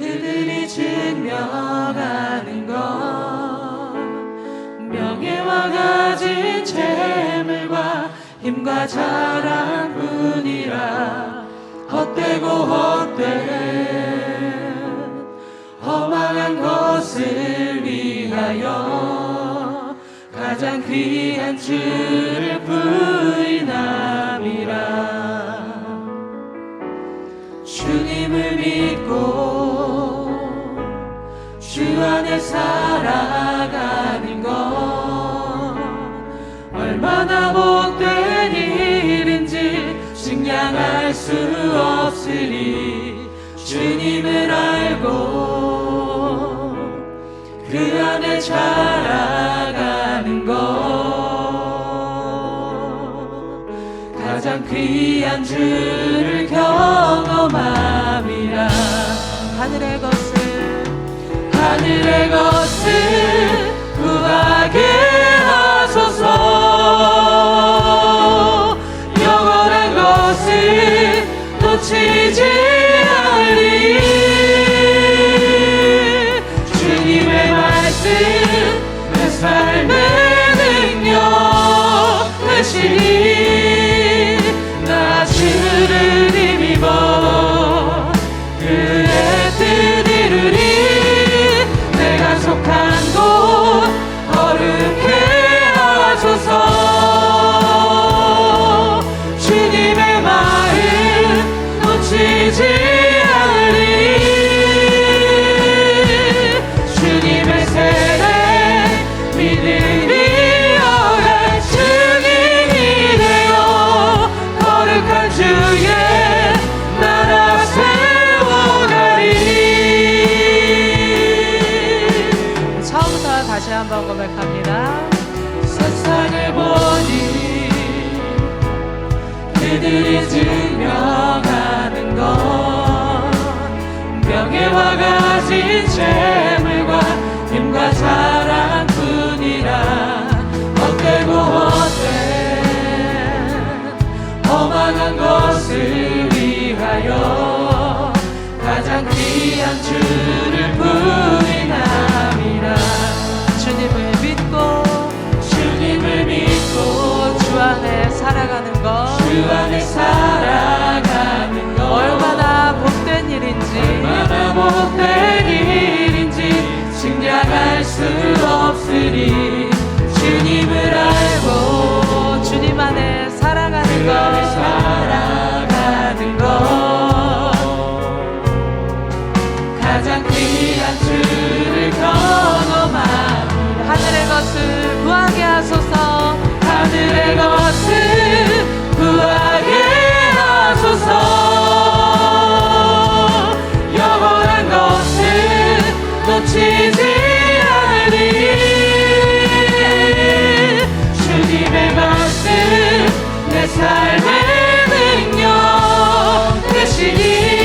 그들이 증명하는 것. 명예와 가진 재물과 힘과 자랑 뿐이라. 헛되고 헛된 허망한 것을 위하여 가장 귀한 주를 부인함이라. 주님을 믿고 주 안에 살아가는 것. 얼마나 복된 일인지 증량할 수 없으리 주님을 알고 그 안에 자라가는 것. 가장 귀한 주를 경험함이라. 하늘의 하늘의 것을 구하게 Jesus. 명예와 가진 재물과 힘과 자랑뿐이라. 헛되고 헛된 허망한 것을 위하여 가장 귀한 주를 부인함이라. 주님을 믿고 주님을 믿고 주 안에 살아가는 것. 주 안에 살아 얼마나 복된 일인지 증량할 수 말씀 내 삶의 능력 되시니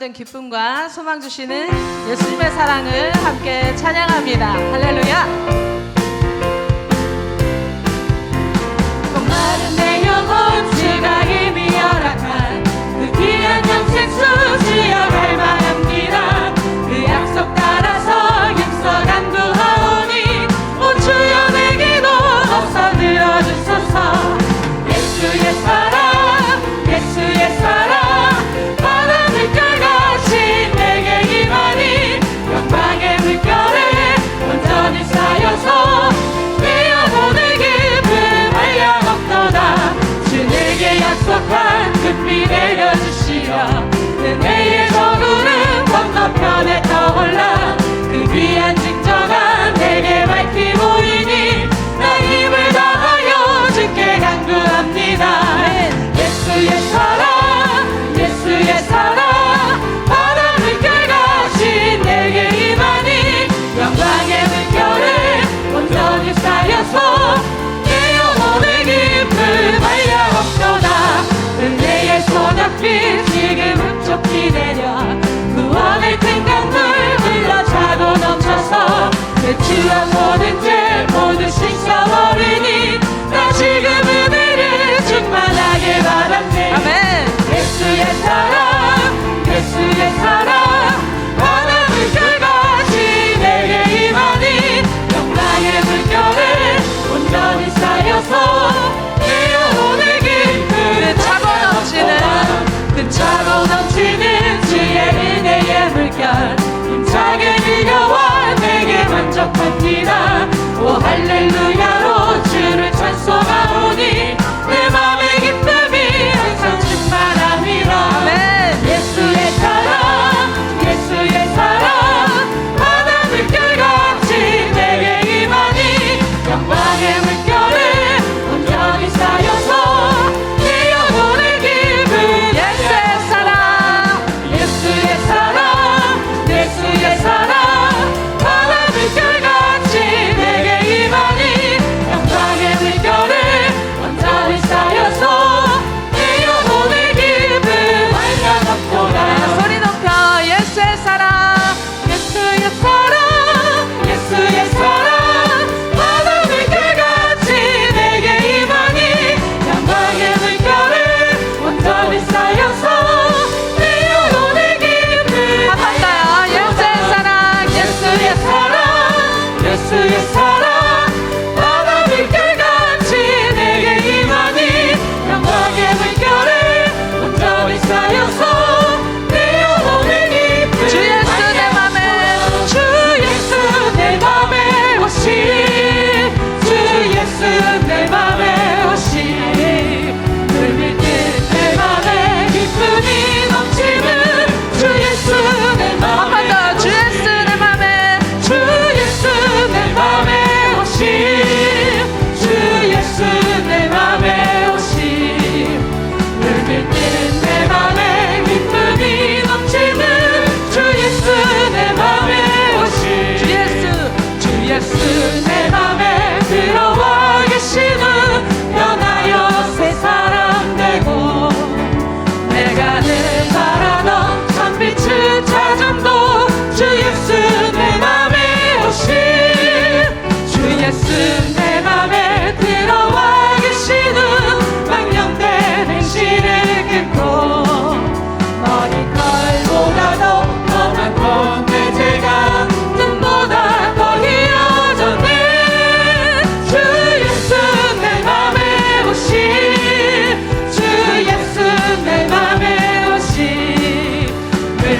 참된 기쁨과 소망 주시는 예수님의 사랑을 함께 찬양합니다. 할렐루야. 마른 내 영혼 지각이 주와 모든 죄 모든 실수 할렐루야로 주를 찬송하오.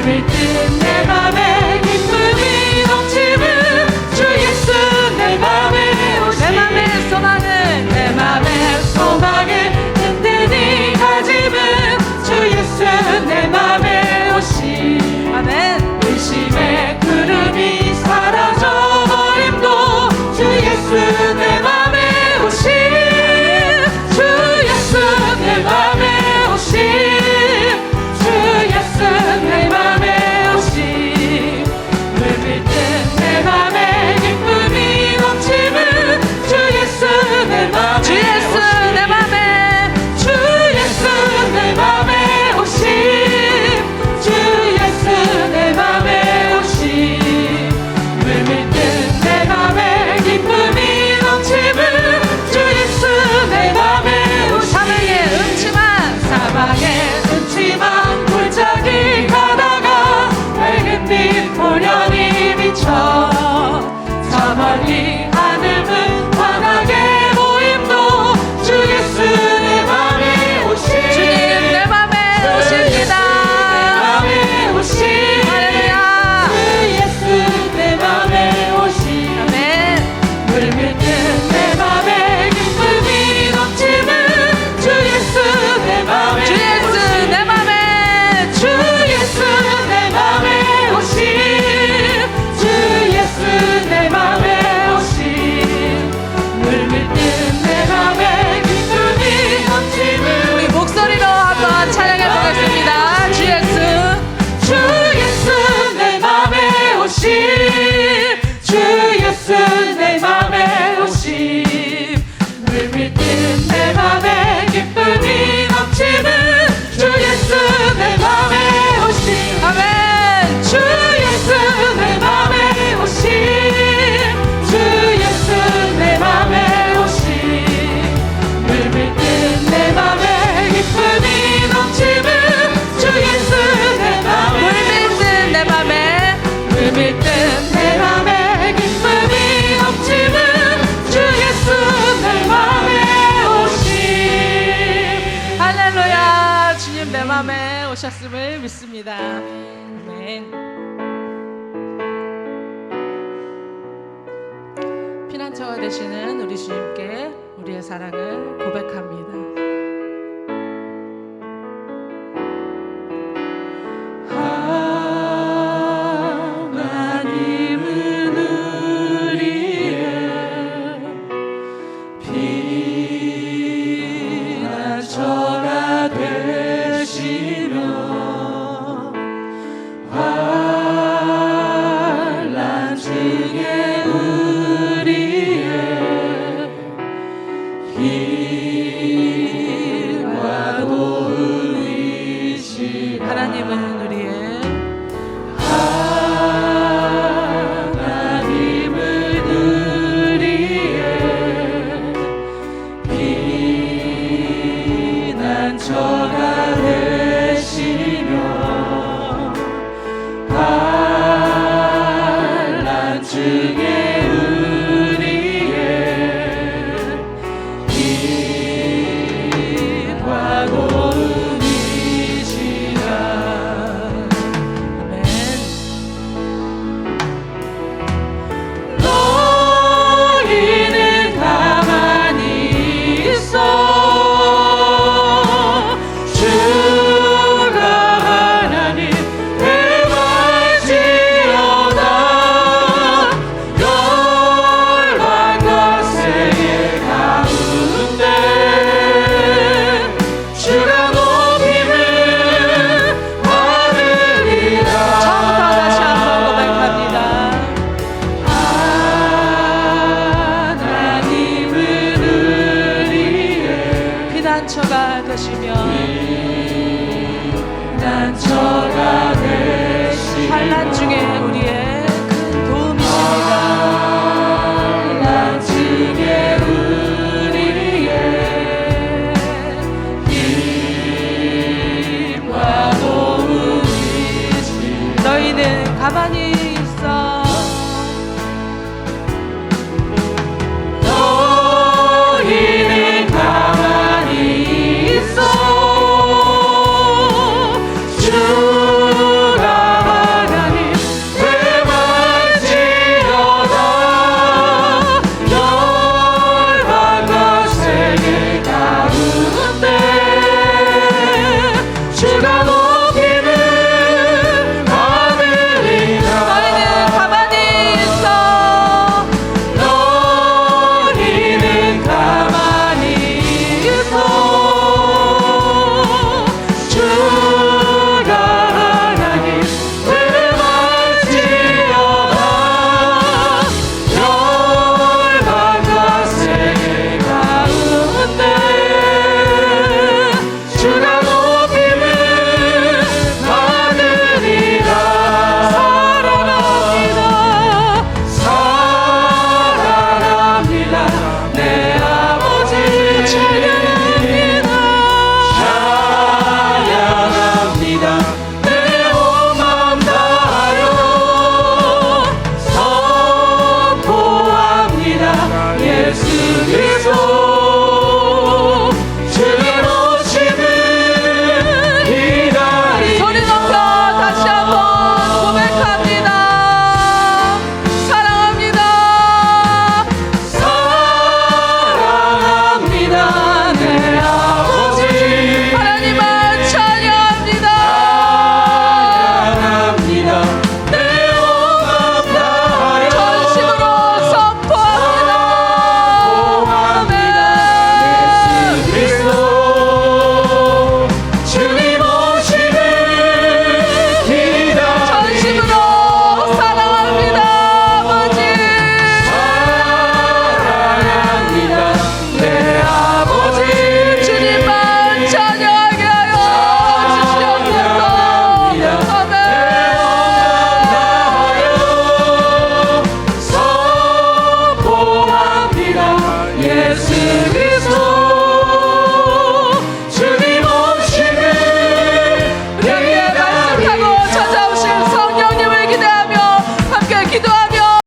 Spirit. 오셨음을 믿습니다. 아멘. 피난처가 되시는 우리 주님께 우리의 사랑을 고백합니다.